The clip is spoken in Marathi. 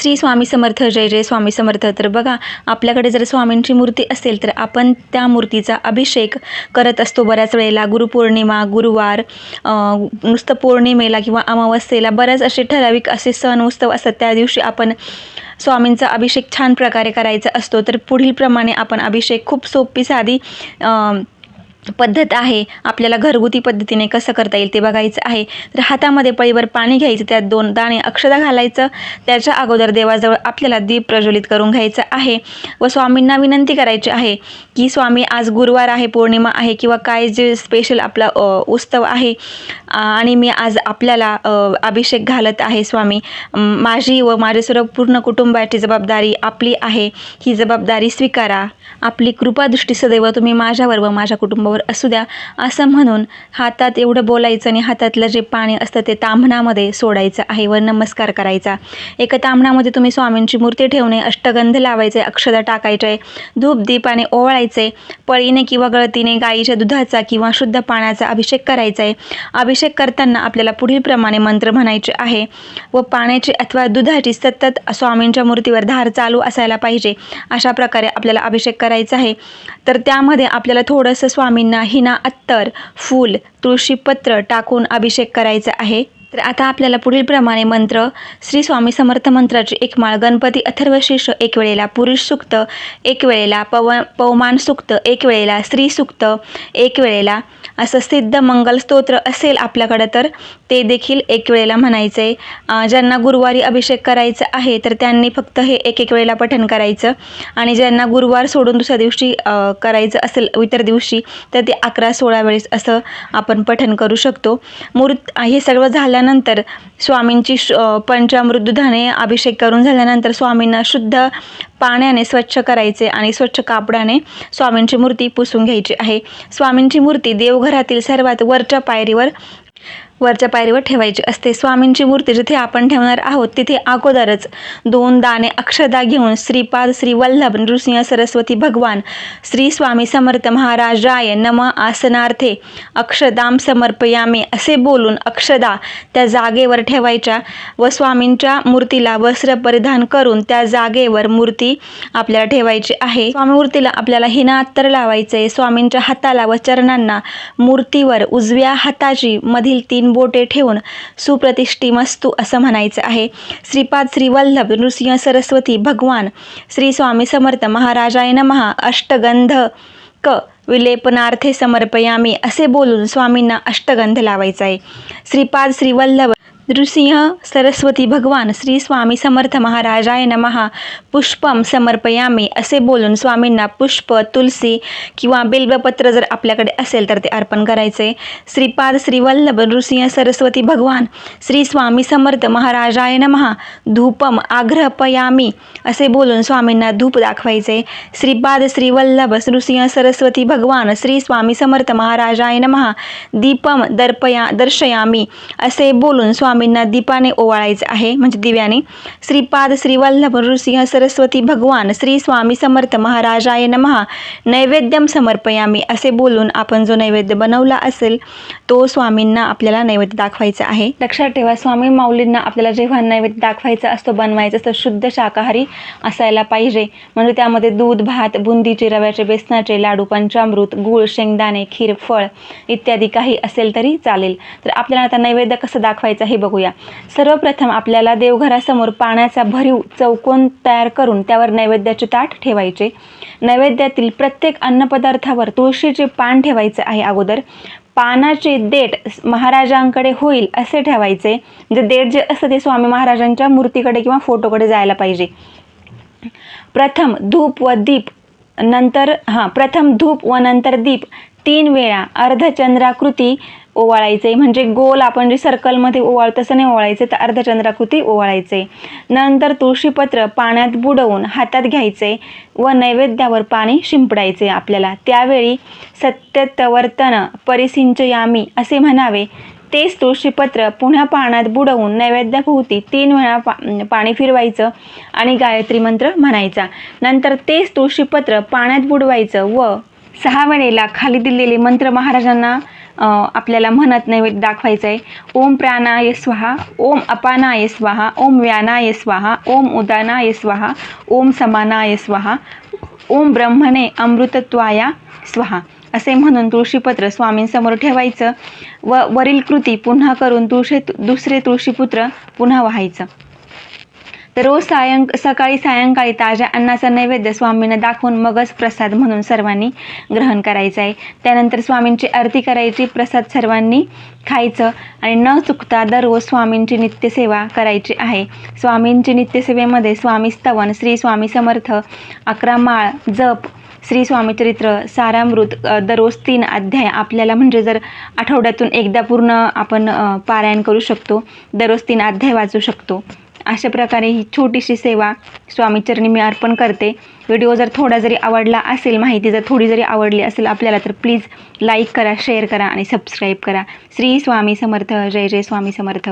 श्री स्वामी समर्थ जय जय स्वामी समर्थ. तर बघा आपल्याकडे जर स्वामींची मूर्ती असेल तर आपण त्या मूर्तीचा अभिषेक करत असतो बऱ्याच वेळेला. गुरुपौर्णिमा गुरुवार नुसतं पौर्णिमेला किंवा अमावस्येला बऱ्याच असे ठराविक असे सण उत्सव असतात. त्या दिवशी आपण स्वामींचा अभिषेक छान प्रकारे करायचा असतो. तर पुढील प्रमाणे आपण अभिषेक खूप सोपी साधी पद्धत आहे. आपल्याला घरगुती पद्धतीने कसं करता येईल ते बघायचं आहे. तर हातामध्ये पळीवर पाणी घ्यायचं त्यात दोन दाणे अक्षदा घालायचं. त्याच्या अगोदर देवाजवळ आपल्याला दीप प्रज्वलित करून घ्यायचं आहे. व स्वामींना विनंती करायची आहे की स्वामी आज गुरुवार आहे पौर्णिमा आहे किंवा काय जे स्पेशल आपला उत्सव आहे. आणि मी आज आपल्याला अभिषेक घालत आहे स्वामी. माझी व माझे सर्व पूर्ण कुटुंबाची जबाबदारी आपली आहे. ही जबाबदारी स्वीकारा. आपली कृपादृष्टी सदैव तुम्ही माझ्यावर व माझ्या कुटुंब कुटुंबावर असू द्या. असं म्हणून हातात एवढं बोलायचं आणि हातातलं जे पाणी असतं ते ताम्हणामध्ये सोडायचं आहे व नमस्कार करायचा. एका तांबणामध्ये तुम्ही स्वामींची मूर्ती ठेवणे अष्टगंध लावायचे अक्षदा टाकायचे आहे धूप दीपाने ओवाळायचे पळीने किंवा गळतीने गाईच्या दुधाचा किंवा शुद्ध पाण्याचा अभिषेक करायचा आहे. अभिषेक करताना आपल्याला पुढील प्रमाणे मंत्र म्हणायचे आहे व पाण्याची अथवा दुधाची सतत स्वामींच्या मूर्तीवर धार चालू असायला पाहिजे. अशा प्रकारे आपल्याला अभिषेक करायचा आहे. तर त्यामध्ये आपल्याला थोडंसं स्वामी स्वामींना हिना अत्तर फूल तुळशीपत्र टाकून अभिषेक करायचा आहे. तर आता आपल्याला पुढील प्रमाणे मंत्र श्री स्वामी समर्थ मंत्राची एक माळ गणपती अथर्वशीर्ष एक वेळेला पुरुष सुक्त एक वेळेला पव पवमान सुक्त एक वेळेला स्त्री सुक्त एक वेळेला असं सिद्ध मंगल स्तोत्र असेल आपल्याकडं तर ते देखील एक वेळेला म्हणायचं आहे ज्यांना गुरुवारी अभिषेक करायचा आहे तर त्यांनी फक्त हे एक एक वेळेला पठण करायचं. आणि ज्यांना गुरुवार सोडून दुसऱ्या दिवशी करायचं असेल इतर दिवशी तर ते अकरा सोळा वेळेस असं आपण पठण करू शकतो. मूर्त हे सगळं झालं झाल्यानंतर स्वामींची श पंचामृत दुधाने अभिषेक करून झाल्यानंतर स्वामींना शुद्ध पाण्याने स्वच्छ करायचे आणि स्वच्छ कापडाने स्वामींची मूर्ती पुसून घ्यायची आहे. स्वामींची मूर्ती देवघरातील सर्वात वरच्या पायरीवर वरच्या पायरीवर ठेवायची असते. स्वामींची मूर्ती जिथे आपण ठेवणार आहोत तिथे अगोदरच दोन दाणे अक्षदा घेऊन श्रीपाद श्री वल्लभ नृसिंह सरस्वती भगवान श्री स्वामी समर्थ महाराजाय नम आसनार्थे अक्षदाम समर्पयामे असे बोलून अक्षदा त्या जागेवर ठेवायच्या व स्वामींच्या मूर्तीला वस्त्र परिधान करून त्या जागेवर मूर्ती आपल्याला ठेवायची आहे. स्वामी मूर्तीला आपल्याला हिना अत्तर लावायचे स्वामींच्या हाताला व चरणांना मूर्तीवर उजव्या हाताची मधील तीन बोटे ठेवून सुप्रतिष्ठिमस्तू असं म्हणायचं आहे. श्रीपाद श्रीवल्लभ नृसिंह सरस्वती भगवान श्री स्वामी समर्थ महाराजाय नमहा अष्टगंध क. विलेपनार्थे समर्पयामी असे बोलून स्वामींना अष्टगंध लावायचा आहे. श्रीपाद श्रीवल्लभ नृसिंह सरस्वती भगवान श्री स्वामी समर्थ महाराजाय नमहा पुष्पम समर्पयामे. असे बोलून स्वामींना पुष्प तुलसी किंवा बिल्वपत्र जर आपल्याकडे असेल तर ते अर्पण करायचे. श्रीपाद श्रीवल्लभ नृसिंह सरस्वती भगवान श्री स्वामी समर्थ महाराजाय नमहा धूपम आग्रहपयामी. असे बोलून स्वामींना धूप दाखवायचे. श्रीपाद श्रीवल्लभ नृसिंह सरस्वती भगवान श्री स्वामी समर्थ महाराजाय नमहा दीपम दर्पया दर्शयामी. असे बोलून स्वामी स्वामींना दीपाने ओवाळायचं आहे. म्हणजे दिव्याने. श्रीपाद श्रीवल्लभ नृसिंह सरस्वती भगवान श्री स्वामी समर्थ महाराजाय नमहा नैवेद्यम समर्पयामी असे बोलून आपण जो नैवेद्य बनवला असेल तो स्वामींना आपल्याला नैवेद्य दाखवायचा आहे. लक्षात ठेवा स्वामी माऊलींना आपल्याला जेव्हा नैवेद्य दाखवायचा असतो बनवायचा असतो शुद्ध शाकाहारी असायला पाहिजे. म्हणजे त्यामध्ये दूध भात बुंदीचे रव्याचे बेसनाचे लाडू पंचामृत गूळ शेंगदाणे खीर फळ इत्यादी काही असेल तरी चालेल. तर आपल्याला आता नैवेद्य कसं दाखवायचं हे बघूया. सर्वप्रथम आपल्याला देवघरासमोर पाण्याचा भरीव चौकोन तयार करून त्यावर नैवेद्याचे ताट ठेवायचे. नैवेद्यातील प्रत्येक अन्नपदार्थावर तुळशीचे पान ठेवायचे आहे अगोदर. पानाचे देठ महाराजांकडे होईल असे ठेवायचे. म्हणजे देठ जे असतं ते स्वामी महाराजांच्या मूर्तीकडे किंवा फोटोकडे जायला पाहिजे. प्रथम धूप व दीप नंतर हां प्रथम धूप व नंतर दीप. तीन वेळा अर्धचंद्राकृती ओवाळायचे. म्हणजे गोल आपण जे सर्कलमध्ये ओवाळ तसं नाही ओवाळायचे. तर अर्धचंद्राकृती ओवाळायचे. नंतर तुळशीपत्र पाण्यात बुडवून हातात घ्यायचे व नैवेद्यावर पाणी शिंपडायचे आपल्याला. त्यावेळी सत्यतवर्तन परिसिंचयामी असे म्हणावे तेच तुळशीपत्र पुन्हा पाण्यात बुडवून नैवेद्याभोवती तीन वेळा पा पाणी फिरवायचं आणि गायत्री मंत्र म्हणायचा. नंतर तेच तुळशीपत्र पाण्यात बुडवायचं व सहा वेळेला खाली दिलेले मंत्र महाराजांना आपल्याला म्हणत नाही दाखवायचं आहे ओम प्राणाय स्वाहा ओम अपानाय स्वाहा ओम व्यानाय स्वाहा ओम उदानाय स्वाहा ओम समानाय स्वाहा ओम ब्रह्मणे अमृतत्वाया स्वाहा. असे म्हणून तुळशीपत्र स्वामींसमोर ठेवायचं. व वरील कृती पुन्हा करून तुळशी दुसरे तुळशीपुत्र पुन्हा व्हायचं. रोज सायं सकाळी सायंकाळी ताज्या अन्नाचा नैवेद्य स्वामींना दाखवून मगच प्रसाद म्हणून सर्वांनी ग्रहण करायचं आहे. त्यानंतर स्वामींची आरती करायची प्रसाद सर्वांनी खायचं आणि न चुकता दररोज स्वामींची नित्यसेवा करायची आहे. स्वामींची नित्यसेवेमध्ये स्वामी स्तवन श्री स्वामी समर्थ अकरा माळ जप श्री स्वामीचरित्र सारामृत दररोज तीन अध्याय आपल्याला म्हणजे जर आठवड्यातून एकदा पूर्ण आपण पारायण करू शकतो दररोज तीन अध्याय वाचू शकतो. अशा प्रकारे ही छोटीशी सेवा स्वामीचरणी मी अर्पण करते. व्हिडिओ जर थोडा जरी आवडला असेल माहिती जर थोडी जरी आवडली असेल आपल्याला तर प्लीज लाईक करा शेअर करा आणि सबस्क्राईब करा. श्री स्वामी समर्थ जय जय स्वामी समर्थ.